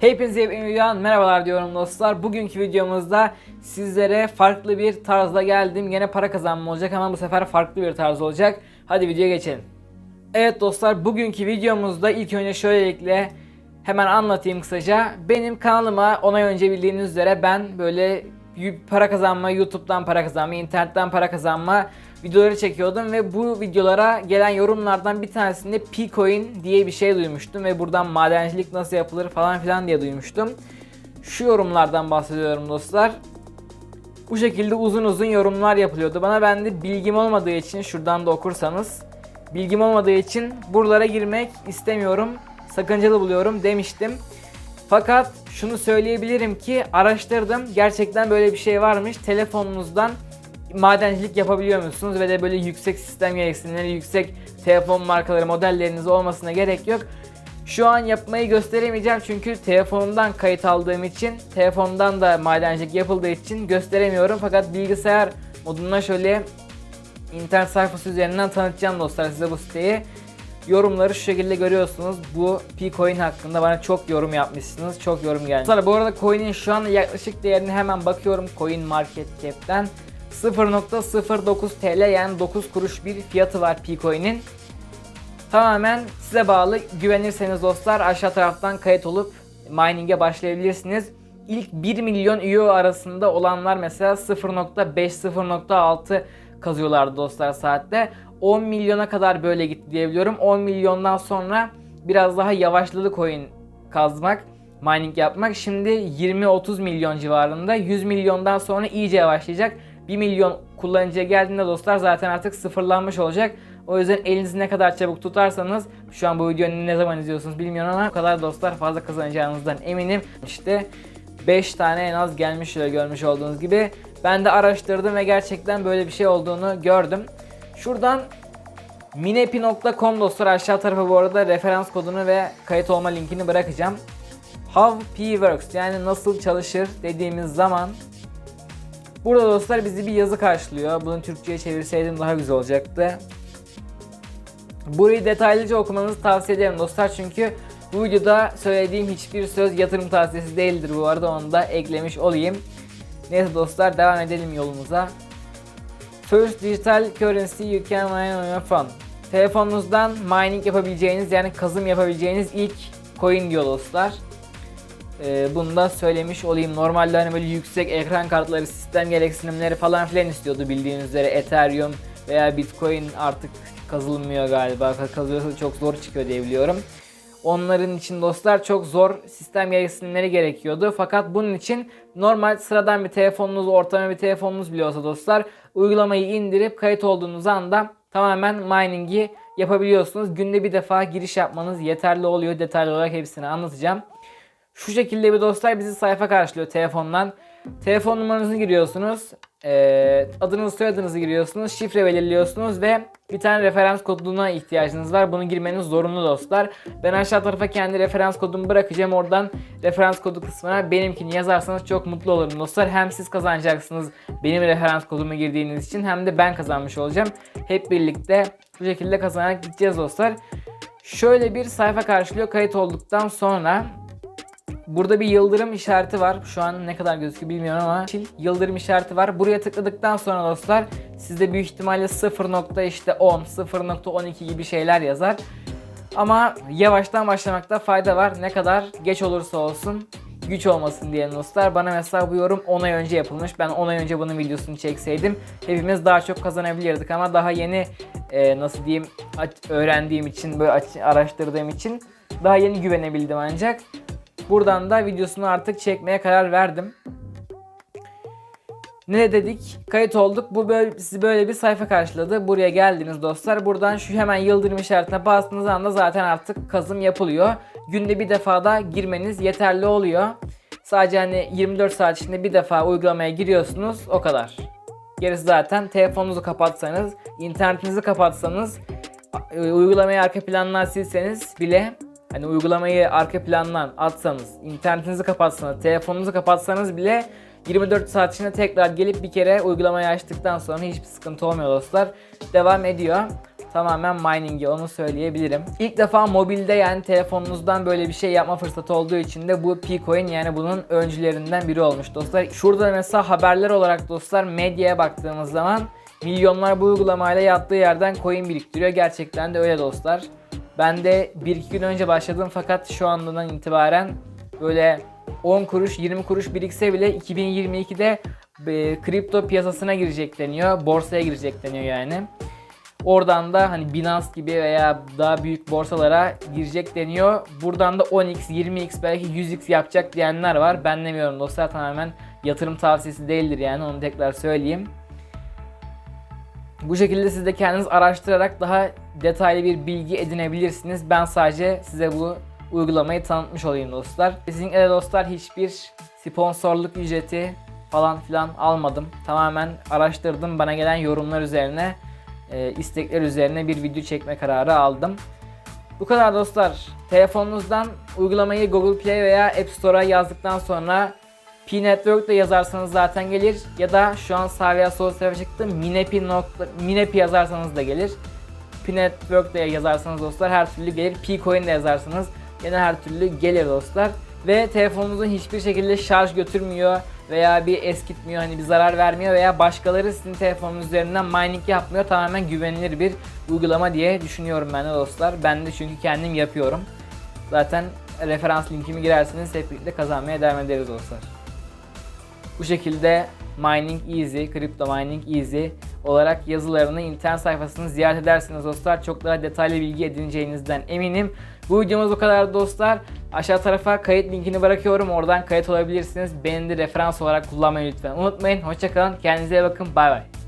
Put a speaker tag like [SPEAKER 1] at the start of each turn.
[SPEAKER 1] Hepinize videodan merhabalar diyorum dostlar. Bugünkü videomuzda sizlere farklı bir tarzda geldim. Yine para kazanma olacak ama bu sefer farklı bir tarz olacak. Hadi videoya geçelim. Evet dostlar bugünkü videomuzda ilk önce şöylelikle hemen anlatayım kısaca. Benim kanalıma 10 ay önce bildiğiniz üzere ben böyle para kazanma, YouTube'dan para kazanma, internetten para kazanma videoları çekiyordum ve bu videolara gelen yorumlardan bir tanesinde Picoin diye bir şey duymuştum ve buradan madencilik nasıl yapılır falan filan diye duymuştum. Şu yorumlardan bahsediyorum dostlar. Bu şekilde uzun uzun yorumlar yapılıyordu. Bana ben de bilgim olmadığı için şuradan da okursanız bilgim olmadığı için buralara girmek istemiyorum. Sakıncalı buluyorum demiştim. Fakat şunu söyleyebilirim ki araştırdım. Gerçekten böyle bir şey varmış. Telefonunuzdan madencilik yapabiliyor musunuz ve de böyle yüksek sistem gereksinimleri, yüksek telefon markaları, modelleriniz olmasına gerek yok. Şu an yapmayı gösteremeyeceğim çünkü telefonumdan kayıt aldığım için, telefondan da madencilik yapıldığı için gösteremiyorum. Fakat bilgisayar modunda şöyle internet sayfası üzerinden tanıtacağım dostlar size bu siteyi. Yorumları şu şekilde görüyorsunuz. Bu P-Coin hakkında bana çok yorum yapmışsınız. Çok yorum gelmiş. Dostlar bu arada coin'in şu an yaklaşık değerini hemen bakıyorum Coin Market Cap'ten. 0.09 TL yani 9 kuruş bir fiyatı var P-Coin'in. Tamamen size bağlı. Güvenirseniz dostlar aşağı taraftan kayıt olup mining'e başlayabilirsiniz. İlk 1 milyon üye arasında olanlar mesela 0.5-0.6 kazıyorlardı dostlar saatte. 10 milyona kadar böyle gitti diyebiliyorum. 10 milyondan sonra biraz daha yavaşladı coin kazmak, mining yapmak. Şimdi 20-30 milyon civarında. 100 milyondan sonra iyice yavaşlayacak. 1 milyon kullanıcıya geldiğinde dostlar zaten artık sıfırlanmış olacak. O yüzden elinizi ne kadar çabuk tutarsanız şu an bu videoyu ne zaman izliyorsunuz bilmiyorum ama o kadar dostlar fazla kazanacağınızdan eminim. İşte 5 tane en az gelmiş şöyle görmüş olduğunuz gibi. Ben de araştırdım ve gerçekten böyle bir şey olduğunu gördüm. Şuradan minepi.com dostlar aşağı tarafa bu arada referans kodunu ve kayıt olma linkini bırakacağım. How P works yani nasıl çalışır dediğimiz zaman burada dostlar bizi bir yazı karşılıyor. Bunu Türkçe'ye çevirseydim daha güzel olacaktı. Burayı detaylıca okumanızı tavsiye ederim dostlar çünkü bu videoda söylediğim hiçbir söz yatırım tavsiyesi değildir bu arada onu da eklemiş olayım. Neyse dostlar devam edelim yolumuza. First digital currency you can mine on your phone. Telefonunuzdan mining yapabileceğiniz yani kazım yapabileceğiniz ilk coin diyor dostlar. Ee, bunu da söylemiş olayım. Normalde hani böyle yüksek ekran kartları, sistem gereksinimleri falan filan istiyordu bildiğiniz üzere Ethereum veya Bitcoin artık kazılmıyor galiba. Kazıyorsa çok zor çıkıyor diye biliyorum. Onların için dostlar çok zor sistem gereksinimleri gerekiyordu. Fakat bunun için normal sıradan bir telefonunuz, ortalama bir telefonunuz bile olsa dostlar uygulamayı indirip kayıt olduğunuz anda tamamen mining'i yapabiliyorsunuz. Günde bir defa giriş yapmanız yeterli oluyor. Detaylı olarak hepsini anlatacağım. Şu şekilde bir dostlar bizi sayfa karşılıyor telefondan. Telefon numaranızı giriyorsunuz. Ee, adınızı soyadınızı giriyorsunuz. Şifre belirliyorsunuz ve bir tane referans koduna ihtiyacınız var. Bunu girmeniz zorunlu dostlar. Ben aşağı tarafa kendi referans kodumu bırakacağım. Oradan referans kodu kısmına benimkini yazarsanız çok mutlu olurum dostlar. Hem siz kazanacaksınız benim referans kodumu girdiğiniz için hem de ben kazanmış olacağım. Hep birlikte bu şekilde kazanarak gideceğiz dostlar. Şöyle bir sayfa karşılıyor kayıt olduktan sonra Burada bir yıldırım işareti var. Şu an ne kadar gözüküyor bilmiyorum ama çil yıldırım işareti var. Buraya tıkladıktan sonra dostlar sizde büyük ihtimalle 0. işte 10, 0.12 gibi şeyler yazar. Ama yavaştan başlamakta fayda var. Ne kadar geç olursa olsun güç olmasın diye dostlar. Bana mesela bu yorum 10 ay önce yapılmış. Ben 10 ay önce bunun videosunu çekseydim hepimiz daha çok kazanabilirdik ama daha yeni e, nasıl diyeyim öğrendiğim için böyle araştırdığım için daha yeni güvenebildim ancak. Buradan da videosunu artık çekmeye karar verdim. Ne dedik? Kayıt olduk. Bu böyle, sizi böyle bir sayfa karşıladı. Buraya geldiniz dostlar. Buradan şu hemen yıldırım işaretine bastığınız anda zaten artık kazım yapılıyor. Günde bir defa da girmeniz yeterli oluyor. Sadece hani 24 saat içinde bir defa uygulamaya giriyorsunuz. O kadar. Gerisi zaten telefonunuzu kapatsanız, internetinizi kapatsanız, e, uygulamayı arka plandan silseniz bile Hani uygulamayı arka plandan atsanız, internetinizi kapatsanız, telefonunuzu kapatsanız bile 24 saat içinde tekrar gelip bir kere uygulamayı açtıktan sonra hiçbir sıkıntı olmuyor dostlar. Devam ediyor. tamamen mining'i onu söyleyebilirim. İlk defa mobilde yani telefonunuzdan böyle bir şey yapma fırsatı olduğu için de bu Picoin yani bunun öncülerinden biri olmuş dostlar. Şurada mesela haberler olarak dostlar medyaya baktığımız zaman milyonlar bu uygulamayla yattığı yerden coin biriktiriyor. Gerçekten de öyle dostlar. Ben de 1-2 gün önce başladım fakat şu andan itibaren böyle 10 kuruş 20 kuruş birikse bile 2022'de e, kripto piyasasına girecek deniyor. Borsaya girecek deniyor yani. Oradan da hani Binance gibi veya daha büyük borsalara girecek deniyor. Buradan da 10x, 20x belki 100x yapacak diyenler var. Ben demiyorum dostlar tamamen yatırım tavsiyesi değildir yani onu tekrar söyleyeyim. Bu şekilde siz de kendiniz araştırarak daha detaylı bir bilgi edinebilirsiniz. Ben sadece size bu uygulamayı tanıtmış olayım dostlar. Kesinlikle de dostlar hiçbir sponsorluk ücreti falan filan almadım. Tamamen araştırdım. Bana gelen yorumlar üzerine, e, istekler üzerine bir video çekme kararı aldım. Bu kadar dostlar. Telefonunuzdan uygulamayı Google Play veya App Store'a yazdıktan sonra P-Network de yazarsanız zaten gelir. Ya da şu an sol tarafa çıktı. Minepi, nokta, Minepi yazarsanız da gelir. P-Network de yazarsanız dostlar her türlü gelir. P-Coin de yazarsanız yine her türlü gelir dostlar. Ve telefonunuzun hiçbir şekilde şarj götürmüyor veya bir eskitmiyor hani bir zarar vermiyor veya başkaları sizin telefonunuz üzerinden mining yapmıyor. Tamamen güvenilir bir uygulama diye düşünüyorum ben de dostlar. Ben de çünkü kendim yapıyorum. Zaten referans linkimi girerseniz hep birlikte kazanmaya devam ederiz dostlar. Bu şekilde Mining Easy, Crypto Mining Easy olarak yazılarını internet sayfasını ziyaret edersiniz dostlar. Çok daha detaylı bilgi edineceğinizden eminim. Bu videomuz bu kadar dostlar. Aşağı tarafa kayıt linkini bırakıyorum. Oradan kayıt olabilirsiniz. Beni de referans olarak kullanmayı lütfen unutmayın. Hoşçakalın. Kendinize iyi bakın. Bay bay.